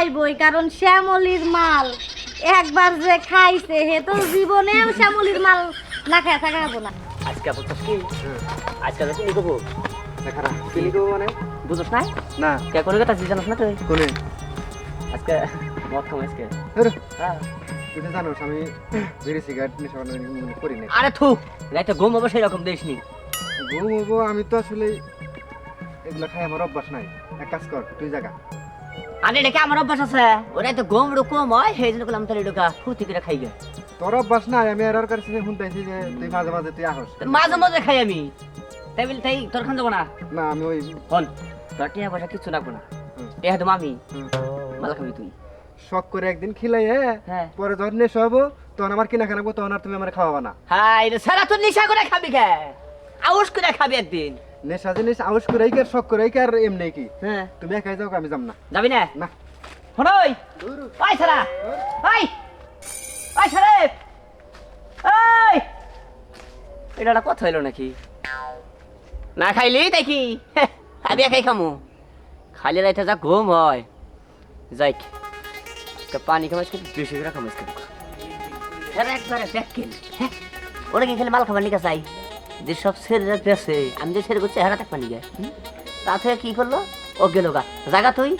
চাইবই কারণ শ্যামলির মাল একবার যে খাইছে হে তো জীবনেও শ্যামলির মাল না খায় থাকা যাব না। আজকে বুঝছস কি? আজকে তো চিনি কবো মানে? না না। কে কোনো কথা জানাস না তুই? কোনে? আজকে মদ খাম আজকে হ্যাঁ। তুই তো জানোস আমি বিড়ি সিগারেট নেশা করি না আরে থু রাইতে ঘুম হবে সেই রকম দেশ নি ঘুমবো আমি তো আসলে এগুলো খাই আমার অভ্যাস নাই। এক কাজ কর তুই জায়গা আরে এটা কি আমার অভ্যাস আছে? ওরাই তো ঘুম রো কম হয় সেই জন্য করলাম করে খাই গে তোর অভ্যাস নাই আমি আর কাছে শুনতেছি যে তুই মাঝে মাঝে তুই আহস। মাঝে মাঝে খাই আমি। তাই বলি তাই তোর খান যাব না? না আমি ওই হন তোর টিয়া পয়সা কিচ্ছু রাখব না। টিয়া দেবো আমি মাল খাবি তুই। শখ করে একদিন খিলাই হ্যাঁ। হ্যাঁ পরে যখন নেশা হব তখন আমার কিনা খানাবো তখন আর তুমি আমার খাওয়াবা না। রে সারা তুই নিশা করে খাবি কে? আউস করে খাবি একদিন। নেশা জিনিস আউস করে কি আর শখ করে কি আর এমনি কি? হ্যাঁ। তুমি একাই যাও আমি যাম না। যাবি না? না। হনই ওই। সারা ওই ওই। সারেব ওই। এটা একটা কথা হইল নাকি? না খাইলি তাই কি? আমি একাই খামু। খালি রাইতে যা ঘুম হয়। যাই তা পানি খামাস কিন্তু বেশি করে খামাস কিন্তু একবারে ব্যাকেল হ্যাঁ ওরা কি খালি মাল খাবার নিকা চাই যে সব ছেড়ে গেছে আমি যে ছেড়ে করছি হেরা থাকবা নিকা তা থেকে কি করল? ও গেল গা। জাগা তুই?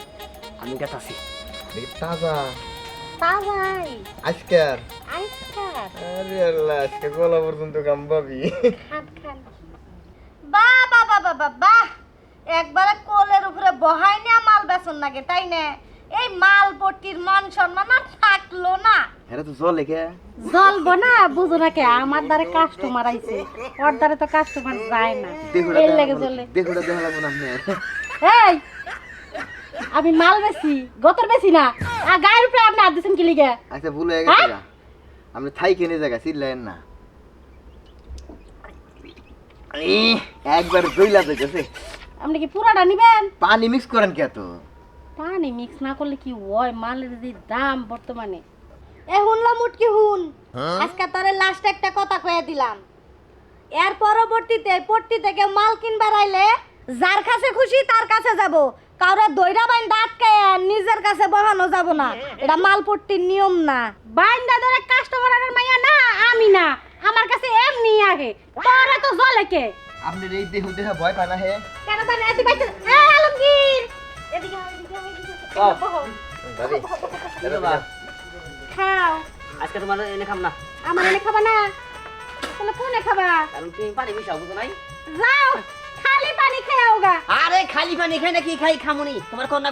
আমি গেতাছি। তাজা। তা ভাই আজকে আর আল্লাহ আজকে গলা পর্যন্ত গাম বাহ বাহ বাহ বাহ বাহ বাহ একবারে কোলের উপরে বহাই না মাল বেচন নাগে তাই না? এই মাল পট্টির মান সম্মান আর থাকল না। হ্যাঁ তো লেখে জ্বলবো না বুঝো না কে? আমার দ্বারে কাস্টমার আইছে। ওর দ্বারে তো কাস্টমার যায় না। এর লেগে চলে দেখোটা দেখা লাগবো না এই আমি মাল বেশি গতর বেশি না। আর গায়ের উপরে আপনি হাত দিচ্ছেন কি লিগে? আচ্ছা ভুল হয়ে গেছে গেছে আপনি থাই কিনে জায়গা চিল্লেন না। একবার জইলা আপনি কি পুরাটা নিবেন? পানি মিক্স করেন কে তো পানি মিক্স না করলে কি হয়? মালের যে দাম বর্তমানে। এ হুনলা মুটকি হুন। আজকে তোরে লাস্ট একটা কথা কয়ে দিলাম। এর পরবর্তীতে পট্টি থেকে মাল কিনবার আইলে যার কাছে খুশি তার কাছে যাব। কারও দইরা বাইন্দা আটকায় নিজের কাছে বহানো যাব না। এটা মাল পট্টির নিয়ম না। বাইন্দা ধরে কাস্টমারের মাইয়া না আমি না। আমার কাছে এমনি আগে। তোরে তো জলে কে? আপনি এই দেহ দেহ ভয় পায় না হে। কেন জানি এদিকে বাইতে আয়, এদিকে আয়। বাহ। বহো। দাদি। বাবা খাও। আজকে তোমার এনে খাম না। আমার এনে খাবা না? তাহলে কোনে খাবা? কারণ তুমি পানি মিশাও বুঝো নাই? যাও খালি পানি খেয়ে গা। আরে খালি পানি খাই না কি খাই খামুনি? তোমার কোন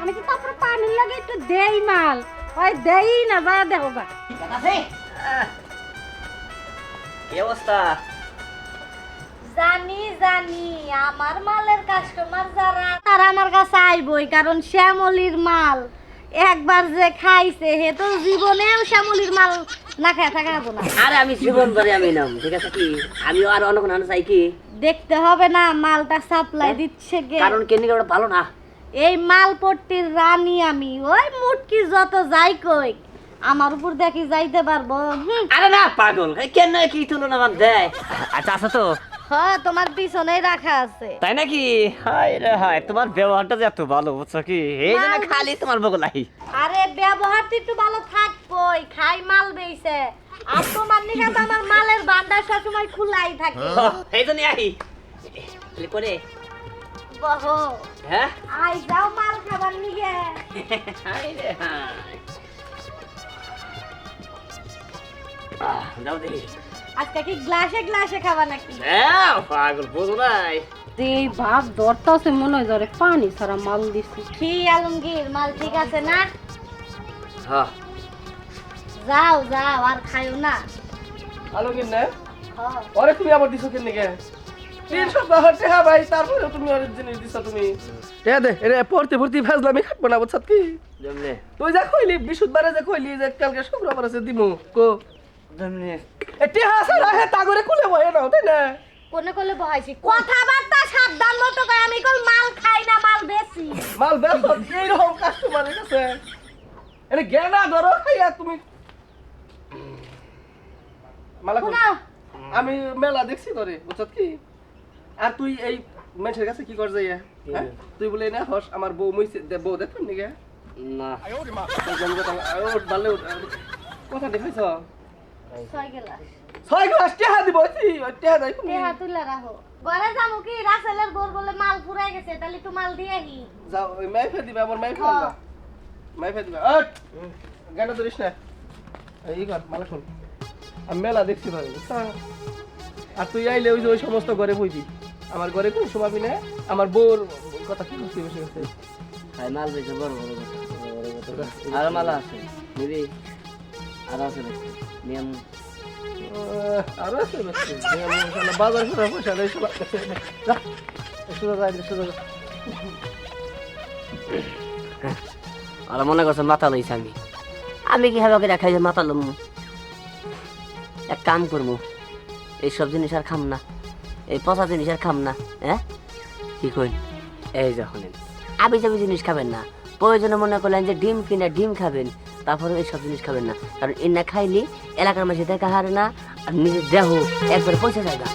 আমি কি তারপরে পানির লাগে একটু দেই মাল? ওই দেই না যা দেখো গা। আছে। কি অবস্থা? জানি জানি আমার মালের কাস্টমার যারা তারা আমার কাছে আইবই কারণ শ্যামলির মাল একবার যে খাইছে হে তো জীবনেও শ্যামলির মাল না খায় থাকা যাব না। আরে আমি জীবন ভরে আমি নাম ঠিক আছে কি? আমিও আর অন্য কোনো চাই কি? দেখতে হবে না মালটা সাপ্লাই দিচ্ছে গে কারণ কেন ওটা ভালো না? এই মালপট্টির রানী আমি ওই মুটকি যত যাই কই আমার উপর দেখি যাইতে পারব হুম। আরে না পাগল। কেন কি তুলনা দেয় আচ্ছা আছে তো হ্যাঁ তোমার পিছনেই রাখা আছে। তাই নাকি? হায় রে হায় তোমার ব্যবহারটা যে এত ভালো বুঝছ কি? এই জন্য খালি তোমার বগলাই। আরে ব্যবহার তো একটু ভালো থাকবই খাই মাল বেইছে। আর তোমার নিকে তো আমার মালের ভান্ডার সবসময় খোলাই থাকে। এই জন্য আহি। করে বহো হ্যাঁ? আই যাও মাল খাবার নিগে হায় রে হায়। যাও দেখি। আজকে কি গ্লাসে গ্লাসে খাবা নাকি? হ্যাঁ পাগল বোঝো নাই। এই ভাব ধরতাছে মনে হয় ধরে পানি ছাড়া মাল দিছি। কি আলমগীর মাল ঠিক আছে না? হ্যাঁ যাও যাও আর খাইও না। আলো কিনে হ্যাঁ তুমি আবার দিছো কিনে গে? তিন সপ্তাহ হচ্ছে হ্যাঁ ভাই তারপরে তুমি ওর জিনিস দিছো তুমি। দে দে এরে পড়তে পড়তে ফেজলামি খাটবো না বুঝছত কি? তুই যা কইলি বিশুদ্ধবারে যে কইলি যে কালকে শুক্রবার আছে দিমু কো। এটি হাসা রাহে তাগরে কুলে বয়ে নাও তাই না কোনে কোলে বহাইছি কথাবার্তা সাবধান মতো কয় আমি কল মাল খাই না মাল বেশি মাল বেশ এইরকম কাস্টমারের কাছে এনে গেনা ধরো খাইয়া তুমি মালা কই? আমি মেলা দেখছি তোরে বুঝছত কি আর তুই এই মানুষের কাছে কি কর যাইয়া হ্যাঁ? তুই বলে না হস আমার বউ মইছে দে- বউ দেখুন নিগে না এই যে আমি কথা- আরে ওঠ, বালে কথা দেখাইছ ছয় গেলাস। ছয় গ্লাস টেহা দিব টেহা দেয় তুমি। দেহা তুলে রাখো। ঘরে কি? রাসেলের বোর বলে মাল ফুরাই গেছে তাহলে একটু মাল দিয়ে আহি। যাও ওই মাইফে দিবে আমার মাইফে। আনবা। মাইফে দিবে ওঠ গানা ধরিস না। এই কর মালা খোল। আমি মেলা দেখছি ভাই আর তুই আইলে ওই যে ওই সমস্ত ঘরে বইবি আমার ঘরে কোন শোভাবি না। আমার বউর কথা কি বুঝতে বসে গেছে মাল বেশি বড় বড় আর মালা আছে নিবি। আর আছে দেখছি নিয়ম। আছে দেখছি বাজার করে পয়সা দেয় মনে করছে মাথা লইছে আমি? আমি কি হবে করে খাই যে মাথা লম এক কাম করব এইসব জিনিস আর খাম না এই পচা জিনিস আর খাম না হ্যাঁ? কি কই এই যখন আবি যাবি জিনিস খাবেন না প্রয়োজনে মনে করলেন যে ডিম কিনা ডিম খাবেন তারপরে এইসব জিনিস খাবেন না। কারণ এ না খাইলে এলাকার মাঝে দেখা হারে না, আর নিজের দেহ একবার পয়সা যায় না